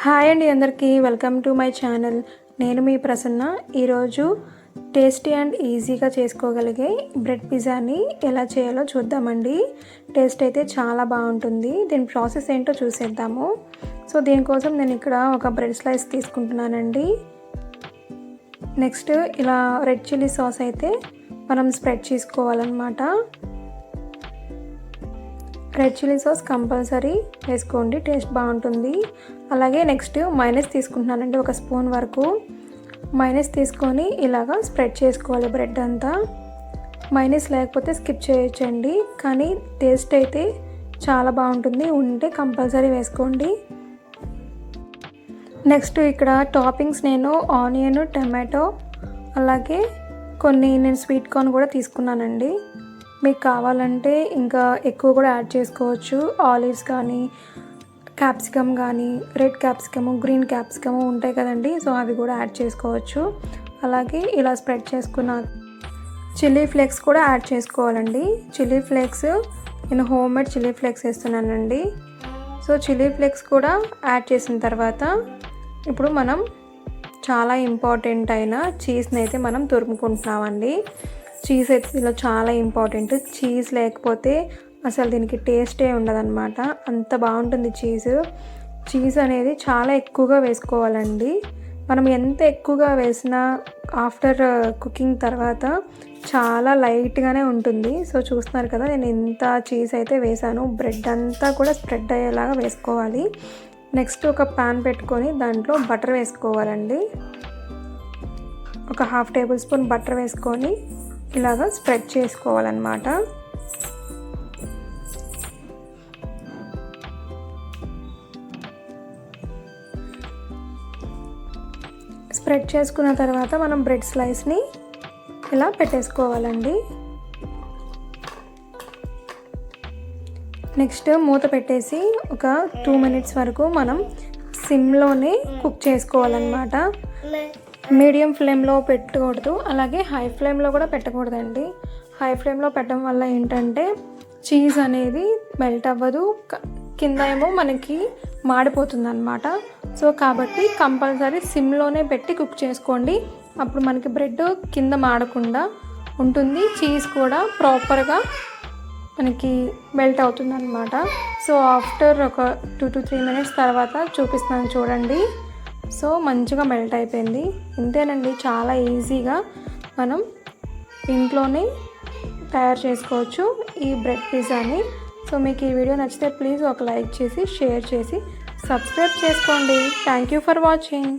Hi అండి అందరికీ. Welcome to my channel. నేను మీ ప్రసన్న. ఈరోజు టేస్టీ అండ్ ఈజీగా చేసుకోగలిగే బ్రెడ్ పిజ్జాని ఎలా చేయాలో చూద్దామండి. టేస్ట్ అయితే చాలా బాగుంటుంది. దీని ప్రాసెస్ ఏంటో చూసేద్దాము. సో దీనికోసం నేను ఇక్కడ ఒక బ్రెడ్ స్లైస్ తీసుకుంటున్నానండి. నెక్స్ట్ ఇలా రెడ్ చిల్లీ సాస్ అయితే మనం స్ప్రెడ్ చేసుకోవాలన్నమాట. రెడ్ చిల్లీ సాస్ కంపల్సరీ వేసుకోండి టేస్ట్ బాగుంటుంది. అలాగే నెక్స్ట్ మైనస్ తీసుకుంటున్నానండి ఒక స్పూన్ వరకు. మైనస్ తీసుకొని ఇలాగా స్ప్రెడ్ చేసుకోవాలి బ్రెడ్ అంతా. మైనస్ లేకపోతే స్కిప్ చేయొచ్చండి కానీ టేస్ట్ అయితే చాలా బాగుంటుంది ఉంటే కంపల్సరీ వేసుకోండి. నెక్స్ట్ ఇక్కడ టాపింగ్స్ నేను ఆనియన్ టమాటో అలాగే కొన్ని నేను స్వీట్ కార్న్ కూడా తీసుకున్నానండి. మీకు కావాలంటే ఇంకా ఎక్కువ కూడా యాడ్ చేసుకోవచ్చు. ఆలివ్స్ కానీ క్యాప్సికమ్ కానీ రెడ్ క్యాప్సికము గ్రీన్ క్యాప్సికము ఉంటాయి కదండి. సో అవి కూడా యాడ్ చేసుకోవచ్చు. అలాగే ఇలా స్ప్రెడ్ చేసుకున్న చిల్లీ ఫ్లేక్స్ కూడా యాడ్ చేసుకోవాలండి. చిల్లీ ఫ్లేక్స్ నేను హోమ్ మేడ్ చిల్లీ ఫ్లేక్స్ వేస్తున్నానండి. సో చిల్లీ ఫ్లేక్స్ కూడా యాడ్ చేసిన తర్వాత ఇప్పుడు మనం చాలా ఇంపార్టెంట్ అయిన చీజ్ని అయితే మనం తురుముకుంటున్నామండి. చీజ్ అయితే ఇలా చాలా ఇంపార్టెంట్ చీజ్ లేకపోతే అసలు దీనికి టేస్టే ఉండదన్నమాట. అంత బాగుంటుంది చీజ్ చీజ్ అనేది చాలా ఎక్కువగా వేసుకోవాలండి. మనం ఎంత ఎక్కువగా వేసినా ఆఫ్టర్ కుకింగ్ uh, తర్వాత చాలా లైట్గానే ఉంటుంది. సో చూస్తున్నారు కదా నేను ఎంత చీజ్ అయితే వేసాను. బ్రెడ్ అంతా కూడా స్ప్రెడ్ అయ్యేలాగా వేసుకోవాలి. నెక్స్ట్ ఒక పాన్ పెట్టుకొని దాంట్లో బటర్ వేసుకోవాలండి. ఒక హాఫ్ టేబుల్ స్పూన్ బటర్ వేసుకొని ఇలాగ స్ప్రెడ్ చేసుకోవాలన్నమాట. స్ప్రెడ్ చేసుకున్న తర్వాత మనం బ్రెడ్ స్లైస్ని ఇలా పెట్టేసుకోవాలండి. నెక్స్ట్ మూత పెట్టేసి ఒక టూ మినిట్స్ వరకు మనం సిమ్లోనే కుక్ చేసుకోవాలన్నమాట. మీడియం ఫ్లేమ్లో పెట్టకూడదు అలాగే హై ఫ్లేమ్లో కూడా పెట్టకూడదండి. హై ఫ్లేమ్లో పెట్టడం వల్ల ఏంటంటే చీజ్ అనేది మెల్ట్ అవ్వదు కింద ఏమో మనకి మాడిపోతుంది అనమాట సో కాబట్టి కంపల్సరీ సిమ్లోనే పెట్టి కుక్ చేసుకోండి. అప్పుడు మనకి బ్రెడ్ కింద మాడకుండా ఉంటుంది చీజ్ కూడా ప్రాపర్గా మనకి మెల్ట్ అవుతుంది అనమాట సో ఆఫ్టర్ ఒక టూ టు త్రీ మినిట్స్ తర్వాత చూపిస్తాను చూడండి. సో మంచిగా మెల్ట్ అయిపోయింది. ఇంతేనండి చాలా ఈజీగా మనం ఇంట్లోనే తయారు చేసుకోవచ్చు ఈ బ్రెడ్ పిజ్జాని. సో మీకు ఈ వీడియో నచ్చితే ప్లీజ్ ఒక లైక్ చేసి షేర్ చేసి సబ్స్క్రైబ్ చేసుకోండి. Thank you for watching.